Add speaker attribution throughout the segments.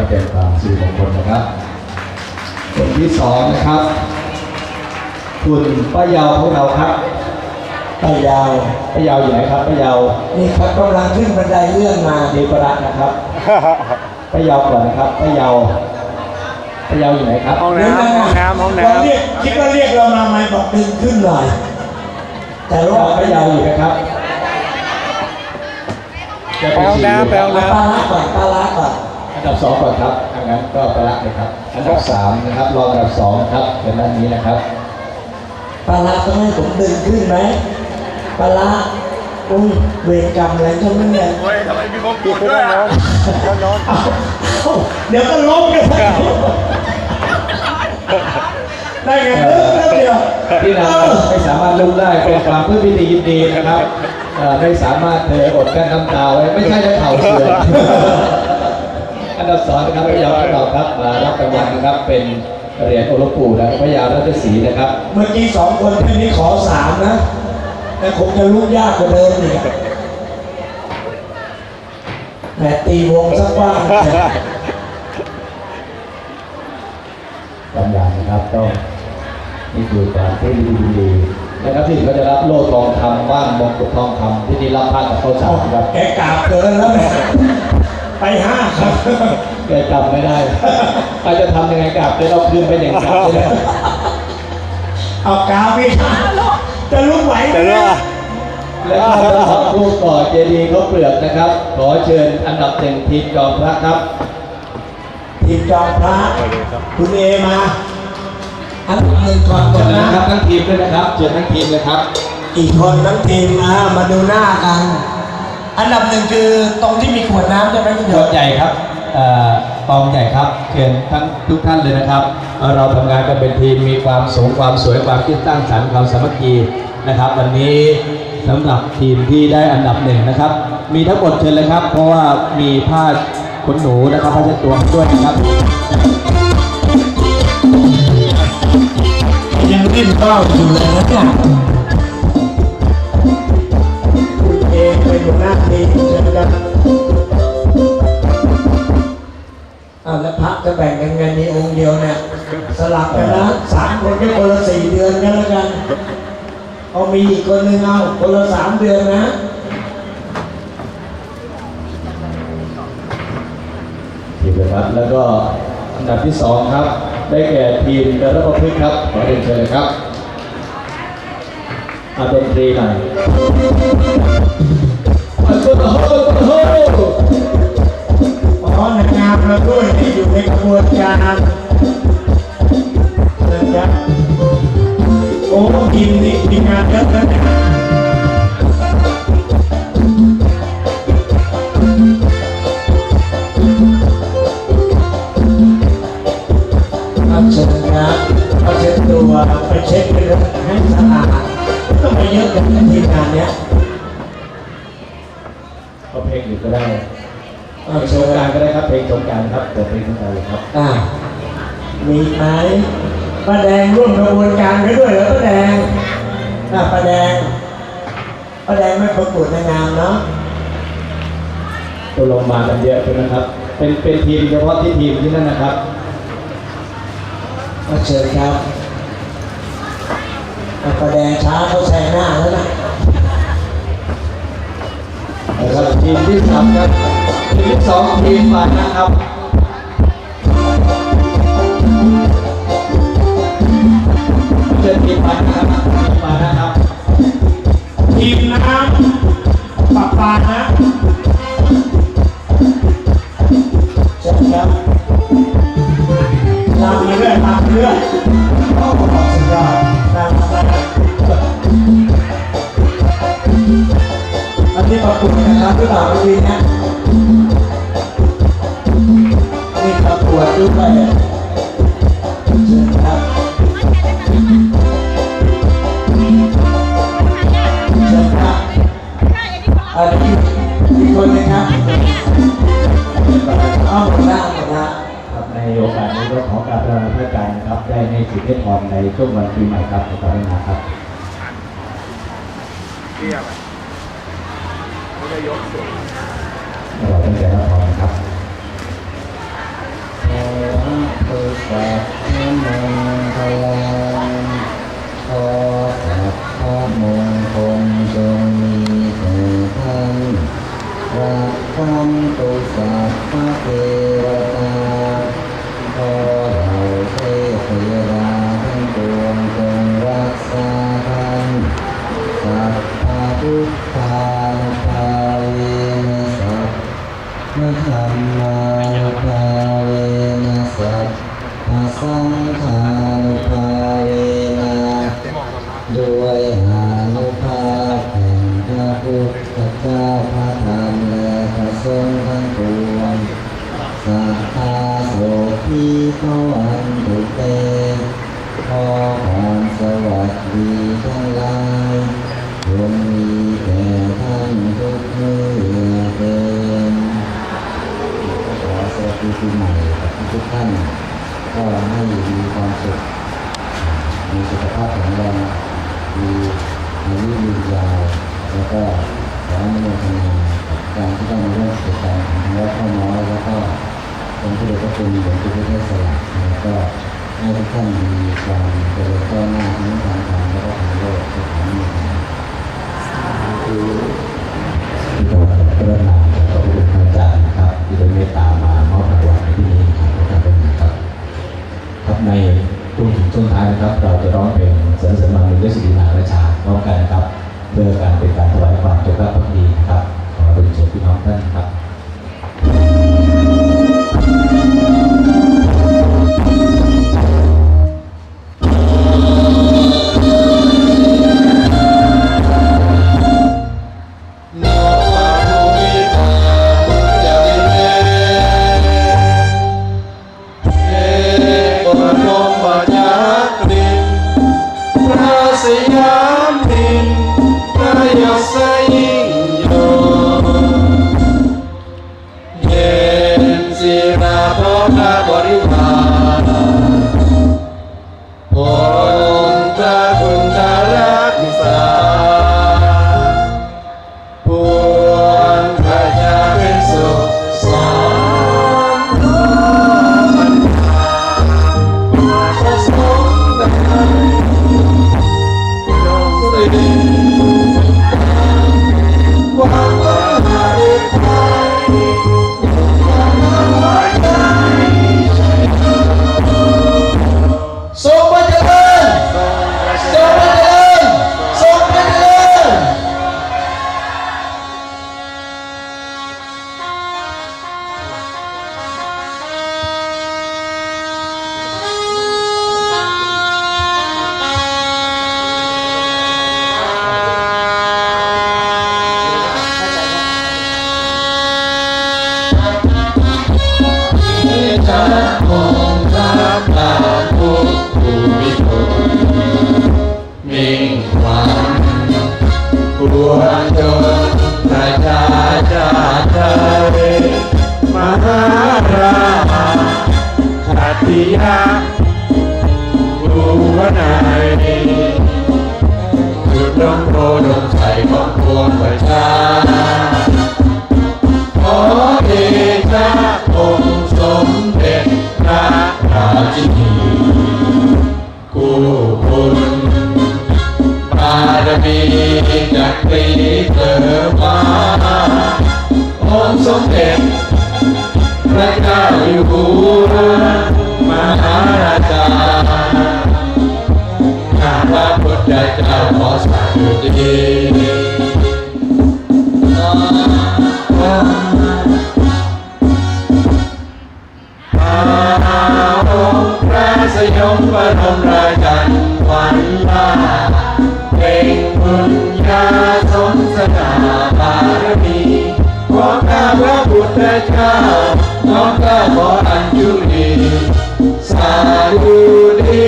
Speaker 1: ก็เป็นความสิริมงคลนะครับคนที่สองนะครับ คุณป้ายาวของเราครับ
Speaker 2: ไปยาว
Speaker 1: ป้ายาวอยู่ไหนครับป้ายาว
Speaker 2: นี่เขากำลังขึ้นบันไดเลื่อนมา
Speaker 1: เดปรัตนะครับป้ายาวก่อนนะครับป้ายาวป้ายาวอยู่ไหนครับ
Speaker 3: ห้องน้ำห้องน้ำห้องน้
Speaker 2: เราเรียกคิดว่าเรียกเรามาไหมบอกดึงขึ้นหน่อยแต่
Speaker 1: ป้า
Speaker 2: ว่า
Speaker 1: ป้ายาวอยู่นะครับจะำ
Speaker 3: ไปห้องน้ำไปห้อง
Speaker 2: ปลา
Speaker 3: น้
Speaker 2: ละก่อนปลาละก่อน
Speaker 1: อันดับสองก่อนครับถ้างั้นก็ไปรักเลยครับ อันดับสามนะครับ รองอันดับสองครับเป็นด้านนี้นะครับ
Speaker 2: ปลาละต้องให้ผมดึงขึ้นไหมปลาละอุ้ยเวรกรรมอะไรก็ไม่เนี่ยำ
Speaker 3: พี่ขึ้นห้องนอนห้องนอน
Speaker 2: เอ้าเอ้าเดี๋ยวก็ล้มกันได้ไงเออแล้วเดียว
Speaker 1: ที่นางไม่สามารถลุกได้เป็นความพื้นพิธียินดีนะครับเอ่อไม่สามารถเธออดกั้นน้ำตาไว้ไม่ใช่จะเข่าเสื่อม อันดับสองนะครับพระยาพระเราครับมารับรางวัลนะครับเป็นเหรียญโอรปู่และพระยาราชสีห์นะครับ
Speaker 2: เมื่อกี้สองคนแค่นี้ขอสามนะ แต่คงจะลุกยากกว่าเดิมอีกอะแหมตีวงสักว่าง
Speaker 1: กำลังนะครับต้องนี่คือความที่ดีดีนะครับที่เขาจะรับโล่ทองคำว่างมงกุฎทองคำที่นี่รับผ้ากับข้าวสารครับ
Speaker 2: แกกราบเกินแล้วแหละ ไปห้าครับ
Speaker 1: แกจำไม่ได้อาจจะทำยังไงกลับจะเอาคืนไปอย่างกลับใช่ไหม
Speaker 2: เอากราบพี่จะลุกไหวไหม
Speaker 3: แต่ว่า
Speaker 1: และก็ทั้งสองผู้ก่อเจดีย์เขาเปลือกนะครับ ขอเชิญอันดับหนึ่งทีมจอมพระครับ
Speaker 2: ทีมจองพระคุณเอมาอันดับหนึ่งก่อนก่
Speaker 1: เชิ
Speaker 2: อน
Speaker 1: ญ
Speaker 2: นะ
Speaker 1: นะครับทั้งทีมด้วยนะครับเชิญทั้งทีมเลยครับ
Speaker 2: อีกคนทั้งทีมมามาดูหน้ากัน อันดับหนึ่งคือตรงที่มีขวดน้ำใช่ไหมคุณ
Speaker 1: ข
Speaker 2: โย
Speaker 1: วด
Speaker 2: ม
Speaker 1: ใหญ่ครับเอ่อกองใหญ่ครับเชิญทั้งทุกท่านเลยนะครับเอ่อเราทำงานกันเป็นทีมมีความสูงความสวยความคิดสร้างสรรค์ความสามัคคีนะครับ วันนี้สำหรับทีมที่ได้อันดับหนึ่งนะครับ มีทั้งหมดเชิญเลยครับ เพราะว่ามีผ้าขนหนูนะครับผ้าเช็ดตัวด้วยนะครับ
Speaker 2: ยังเล่นเป้าอยู่เลยนะเนี่ย อ้าวแล้วพักจะแบ่งกันไงมีองค์เดียวเนี่ย สลับกันนะสามคนก็คนละสี่เดือนกันแล้วกันเอามีอีกคนนึงเอาคนละสามเดือนนะ
Speaker 1: ทีมนะครับแล้วก็อันดับที่สองครับ ได้แก่ทีมเดลประพฤกษ์ครับ ขอเรียนเชิญเลยครับอาดนตรีหน่อย อันโตโฮอันโตโฮ
Speaker 2: อ๋อนางงามเราด้วยที่อยู่ในกระบวนการนะครับโอ้ทีมนี่ทีงานเยอะนะเอาเชิญครับเอาเช็ดตัวไปเช็ดไปเลยให้สะอาดต้องไปเยอะกันทีมงานเนี้ย
Speaker 1: เอาเพลงอื่นก็ได้
Speaker 2: เอา
Speaker 1: เพลงส
Speaker 2: เชิ
Speaker 1: ง
Speaker 2: ญ
Speaker 1: กรารก็ได้ครับเพลงสงกรารครับเปิดเพลงสงกรารเลยครับ
Speaker 2: อ่ามีไหมป้าแดงร่วมกระบวนการไปด้วยเหรอป้าแดงอ่าป้าแดงป้าแดงไม่ประกวดนางงามเนาะ
Speaker 1: ตัวลงมากันเยอะใช่ไหมครับ เป็นเป็นทีมเฉพาะที่ทีมที่นั่นนะครับ
Speaker 2: มาเชิญครับอ่าป้าแดงช้าเขาแที่
Speaker 1: สามครับทีมสองทีมฝ่ายนะครับ
Speaker 2: ประกวดนะครับที่บ่าววีนะนี่ประกวดด้วยเชิญครับเชิญครับอันนี้อีกคนนึงครับอ้าวหมดแล้วหมดแล้ว
Speaker 1: ครับในโอกาสนี้ก็ขอกราบลาพระอาจารย์นะครับ ได้ในสิทธิพรในช่วงวันปีใหม่ครับขอบคุณนะครับ
Speaker 3: เที่ยว ไม่ได้ยกสูง
Speaker 1: เราตั้งใจรับพรนะครั า
Speaker 4: ก็ขออนุโมทนากับการที่ได้มาร่วมกิจกรรมของวัดพ่อน้อยแล้วก็เป็นที่เด็กก็เป็นหลวงปู่พุทธสละแล้วก็ให้ทุกท่านมีความเจริญก้าวหน้าทั้งทางธรรมแล้วก็ทางโลกทุกท่านมีคือที่เราพัฒนาขอบคุณพระอาจานะครับที่ได้เมตตามามอบรางวัลที่นี้ครับขอบคุณครับครับในช่วงช่วงท้ายนะครับ เราจะร้องเพลงสรรเสริญบารมีและสิรินาราชาพร้อมกันครับ เพื่อการเป็นการถวายความจงรักภักดี
Speaker 3: สีดาพร้อมพระบริวาร เกิดมาองค์สมเด็จพระเจ้าอยู่หัวมหาราชาข้าพระพุทธเจ้าขอสัตย์ดีอาอพระสยมบรมราชันวันลา นาบารมีขอข้าพระพุทธเจ้าน้อมข้าขออัญชุลีสาธุดี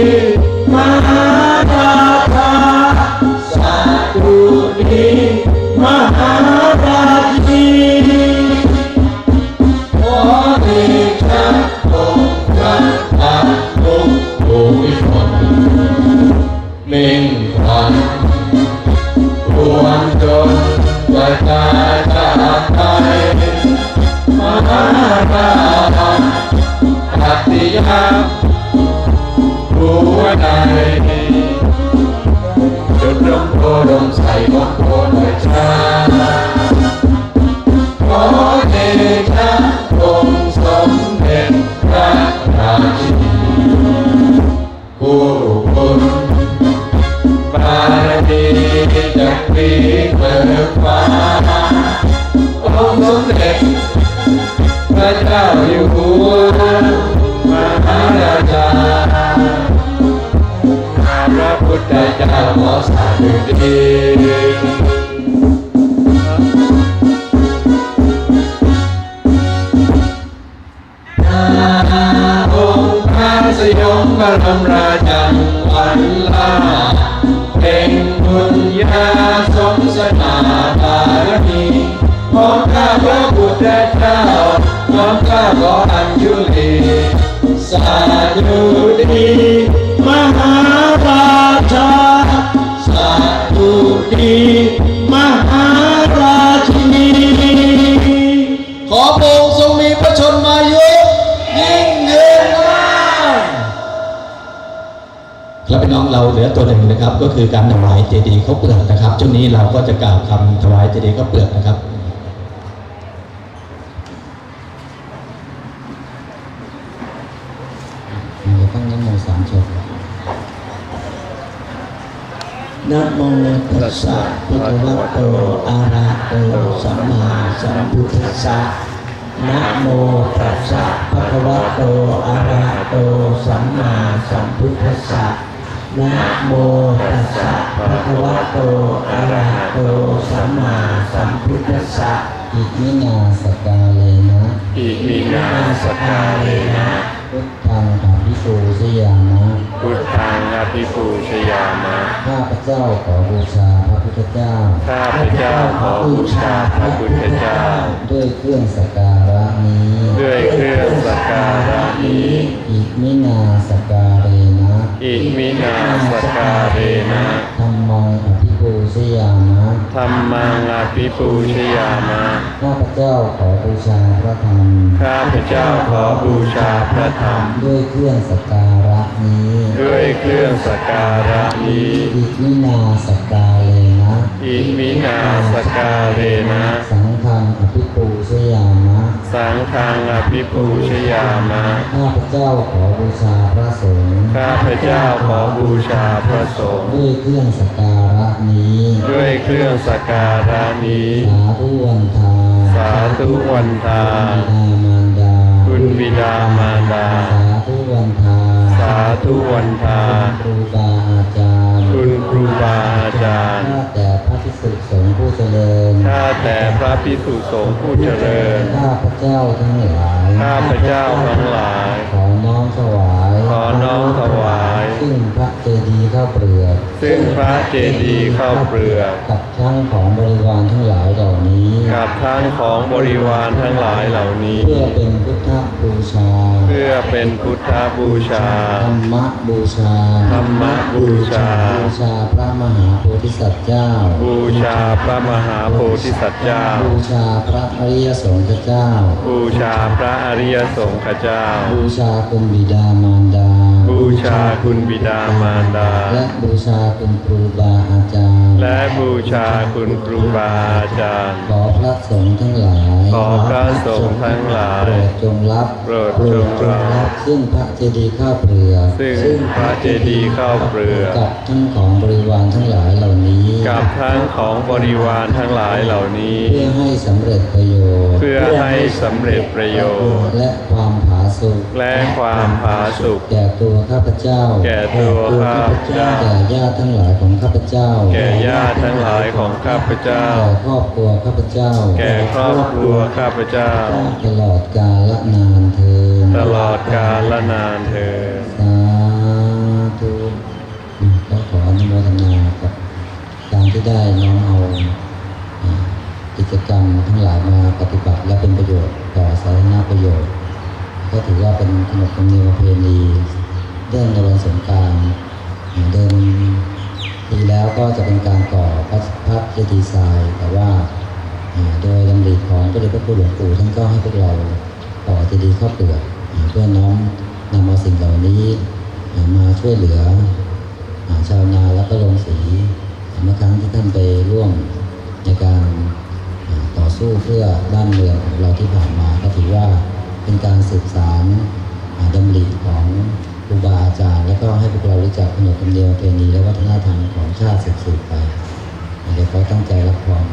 Speaker 3: มหารา ตติยาผู้ใดจุดดมโพดมใสของคนประชาขอเดชะองค์สมเด็จพระราชินีผู้คุณบารมีจักรีเบิกฟ้า จ้าอยู่หัวมหาราชาพระพุทธเจ้ามอสาดุดี ของข้าขออัญยุลีสาธุดีมหาราชาสาธุดีมหาราชินีขอพระองค์ทรงมีพระชนมายุยิ่งยืนนานครับพี่น้องเราเหลือตัวหนึ่งนะครับ ก็คือการถวายเจดีย์ข้าวเปลือกนะครับช่วงนี้เราก็จะกล่าวคำถวายเจดีย์ข้าวเปลือกนะครับ
Speaker 4: เราต้องนโมสามจบ
Speaker 2: นะโมตัสสะภะคะวะโตอะระหะโตสัมมาสัมพุทธัสสะนะโมตัสสะภะคะวะโตอะระหะโตสัมมาสัมพุทธัสสะนะโมตัสสะภะคะวะโตอะระหะโตสัมมาสัมพุทธัสสะ
Speaker 4: อิมินาสกาเลนะ
Speaker 5: อิมินาสกาเลนะ
Speaker 4: พุทธังอภิปูชยามะ
Speaker 5: พุทธังอภิปูชยามะ
Speaker 4: ข้าพเจ้าขอบูชาพระพุทธเจ้า
Speaker 5: ข้าพเจ้าขอบูชาพระพุทธเจ้า
Speaker 4: ด้วยเครื่องสักการะนี้
Speaker 5: ด้วยเครื่องสักการะนี้
Speaker 4: อิมินาสกาเลนะ
Speaker 5: อิมินาสกาเลนะ
Speaker 4: ธรรมังอภิ ปูชยามะ
Speaker 5: ธรรมังอภิปูชยามะ
Speaker 4: ข้าพเจ้าขอบูชาพระธรรม
Speaker 5: ข้าพเจ้าขอบูชาพระธรรม
Speaker 4: ด้วยเครื่องสักการะนี้
Speaker 5: ด้วยเครื่องสักการะนี้
Speaker 4: อิมินาสกาเลนะ
Speaker 5: อิมินาสกาเลนะ
Speaker 4: สังฆังอภิปูชยามะ
Speaker 5: สังฆังอภิปูชยามะ
Speaker 4: ข้าพเจ้าขอบูชาพระสงฆ์
Speaker 5: ข้าพเจ้าขอบูชาพระสงฆ์
Speaker 4: ด้วยเครื่องสักการะนี้
Speaker 5: ด้วยเครื่องสักการะนี้
Speaker 4: สาธุวันทา
Speaker 5: สาธุวันทา
Speaker 4: บิดามารดา
Speaker 5: คุณบิดามารดา
Speaker 4: สาธุวันทา
Speaker 5: สาธุวันทา
Speaker 4: ครูบาอาจารย์
Speaker 5: คุณครูบาอาจารย์
Speaker 4: ษุสงฆ์ผู้เจริญ
Speaker 5: ข้าแต่พระพิสุสงฆ์ผู้เจริญ
Speaker 4: ข้าพระเจ้าทั้งหลาย
Speaker 5: ข้าพเจ้าทั้งหลาย
Speaker 4: ขอน้อมถวาย
Speaker 5: ขอน้อมถวาย
Speaker 4: ซึ่งพระเจดีย์ข้าวเปลือก
Speaker 5: ซึ่งพระเจดีย์ข้าวเปลือก
Speaker 4: กับทั้งของบริวารทั้งหลาย เหล่านี้
Speaker 5: กับทั้งของบริวารทั้งหลายเหล่านี้
Speaker 4: เพื่อเป็นพุทธบูชา
Speaker 5: เพื่อเป็นพุทธบูชา
Speaker 4: ธรรมบูชา
Speaker 5: ธรรมบูชา
Speaker 4: บูชาพระมหาโพธิสัตว์เจ้า
Speaker 5: บูชาพระมหาโพธิสัตว์เจ้า
Speaker 4: บูชาพระอริยสงฆ์เจ้า
Speaker 5: บูชาพระอริยสงฆ์เจ้า
Speaker 4: บูชาคุณบิดามารดา
Speaker 5: บูชาคุณบิดามารดา
Speaker 4: และบูชาคุณครูบาอาจารย์
Speaker 5: และบูชาคุณครูบาอาจารย์
Speaker 4: ขอพระสงฆ์ทั้งหลาย
Speaker 5: ขอพระสงฆ์ทั้งหลาย
Speaker 4: โปรดจงรับ
Speaker 5: โปรดจงรับ
Speaker 4: ซึ่งพระเจดีย์ข้าวเปลือก
Speaker 5: ซึ่งพระเจดีย์ข้าวเปลือก
Speaker 4: กับทั้งของบริวารทั้งหลายเหล่านี้
Speaker 5: กับทั้งของบริวารทั้งหลายเหล่านี้
Speaker 4: เพื่อให้สำเร็จประโยชน์
Speaker 5: เพื่อให้สำเร็จประโยชน์
Speaker 4: และความผา สุก
Speaker 5: และความผาสุก
Speaker 4: แก่ตัวข้าพเจ้า
Speaker 5: แก่ตัวข้าพเจ้า
Speaker 4: แก่ญาติทั้งหลายของข้าพเจ้า
Speaker 5: แก่ญาติทั้งหลายของข้าพเจ้า
Speaker 4: แก่ครอบครัวข้าพเจ้า
Speaker 5: แก่ครอบครัวข้าพเจ้า
Speaker 4: ตลอดกาลนานเทิน
Speaker 5: ตลอดกาลนานเถิด
Speaker 4: สาธุอืมก็ขออนุโมทนากับการที่ได้น้อมเอาอ่ากิจกรรมทั้งหลายมาปฏิบัติและเป็นประโยชน์ต่อสาธารณประโยชน์ ก็ถือว่าเป็นขนบธรรมเนียมประเพณีเรื่องในวันสงการเดินปีแล้วก็จะเป็นการก่อพระพระเจดีย์ทรายแต่ว่าโดยดำริของพระเดชพระคุณหลวงปู่ท่านก็ให้พวกเราต่อเจดีย์ข้าวเปลือกเพื่อน้อมนำเอาสิ่งเหล่านี้มาช่วยเหลือชาวนาและก็ลงสีเมื่อครั้งที่ท่านไปร่วมในการต่อสู้สู้เพื่อบ้านเมืองของเราที่ผ่านมาก็ถือว่า เป็นการสืบสานอ่าดำริของครูบาอาจารย์ แล้วก็ให้พวกเรารู้จักขนบธรรมเนียมประเพณีและวัฒนธรรมของชาติสืบไปเดี๋ยวเขาตั้งใจรับพร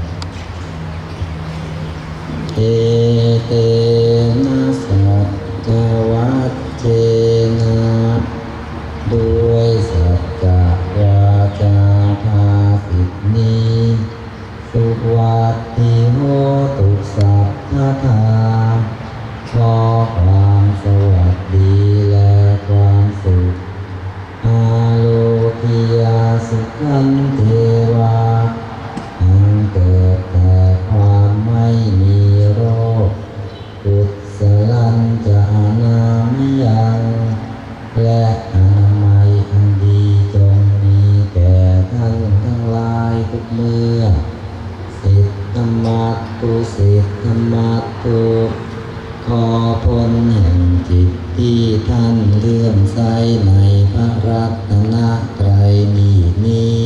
Speaker 4: เอเตนะ ตุสิทธรรมาตุขอพ้นแห่งจิตที่ท่านเลื่อมใสในพระรัตนตรัยนี้นี้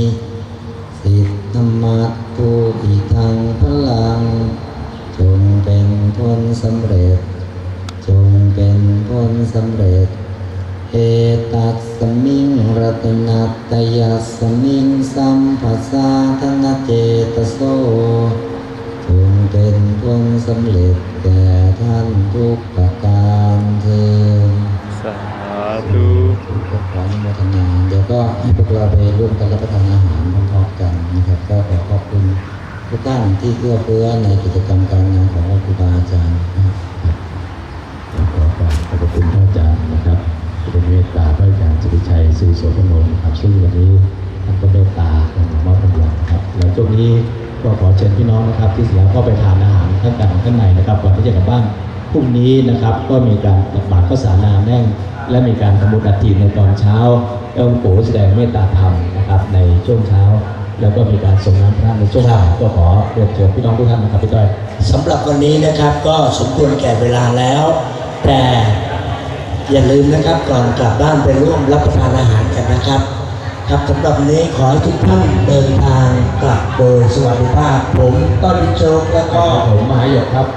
Speaker 4: สิทธรรมาตุอิทังพลัง จงเป็นผลสำเร็จ จงเป็นผลสำเร็จเอตัสสมิงรัตนัตยัสสมิงสัมปัสสาธนเจตโส เป็นผลสำเร็จแก่ท่านทุกประการเถิด
Speaker 5: สาธุ
Speaker 4: ก็ขออนุโมทนาเดี๋ยวก็ให้พวกเราไปร่วมกันรับประทานอาหารพร้อมๆกันนะครับ ก็ขอขอบคุณทุกท่านที่เอื้อเฟื้อในกิจกรรมการงานของครูบาอาจารย์นะครับ
Speaker 1: ขอกราบขอบพระคุณพระอาจารย์นะครับที่ได้เมตตาพระอาจารย์สุริชัยศรีโสพนนครับซึ่งวันนี้ท่านก็เมตตามอบรางวัลนะครับแล้วช่วงนี้ ก็ขอเชิญพี่น้องนะครับที่เสียก็ไปทานอาหารท่านกันข้างในนะครับก่อนที่จะกลับบ้านพรุ่งนี้นะครับก็มีการตักบาตรข้าวสารนาแน่ง และมีการทำบุญอัฐิในตอนเช้าเอ้องค์ปู่แสดงเมตตาธรรมนะครับในช่วงเช้า แล้วก็มีการส่งน้ำพระในช่วงบ่ายก็ขอเรียนเชิญพี่น้องทุกท่านนะครับพี่ต้อย
Speaker 2: สำหรับวันนี้นะครับก็สมควรแก่เวลาแล้ว แต่อย่าลืมนะครับก่อนกลับบ้านไปร่วมรับประทานอาหารกันนะครับ ครับสำหรับวันนี้ขอให้ทุกท่านเดินทางกลับโดยสวัสดิภาพ ผมต้นโจกแล้วก็
Speaker 1: ผมมหาหยกครับ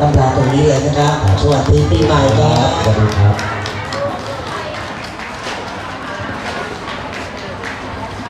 Speaker 2: ลำลาตรงนี้เลยนะครับ สวัสดีปีใหม่ครับ
Speaker 1: สวัสดีครับ